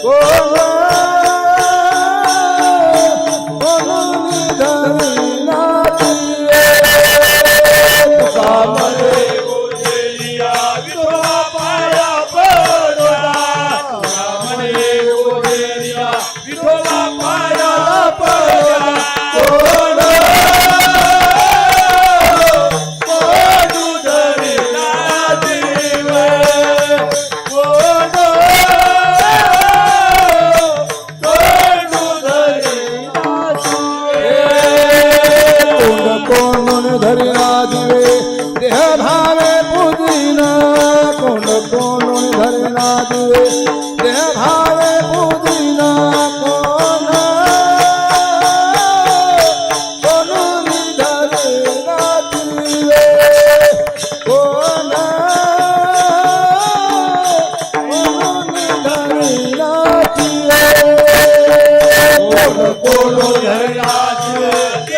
Oh, ধরিয়া দিবে দেহ ভাবে পুদিনা, কোন কোন ধরিয়া দিবে দেহ ভাবে পুদিনা, কোন কোন ধরিয়া দিবে কোন কোন ধরিয়া দিবে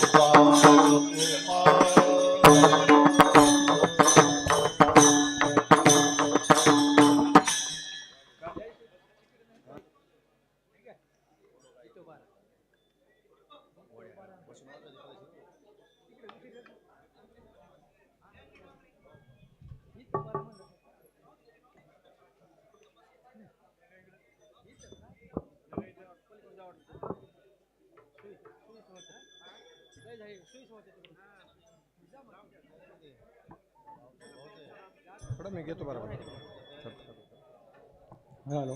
थोडं मी घेतो बरोबर hello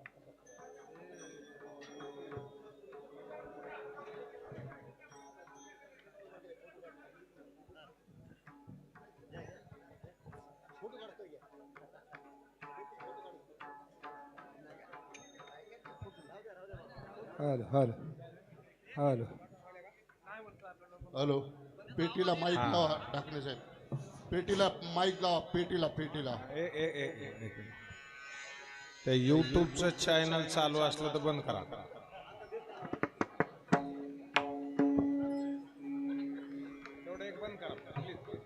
hello hello hello. Hello पेटीला mike लावा ढाकणे साहेब. पेटीला माईक लावा पेटीला पेटीला. ए ए ए ए. त्या युट्यूबचं चॅनल चालू असलं तर बंद करा. तेवढं एक बंद करा please.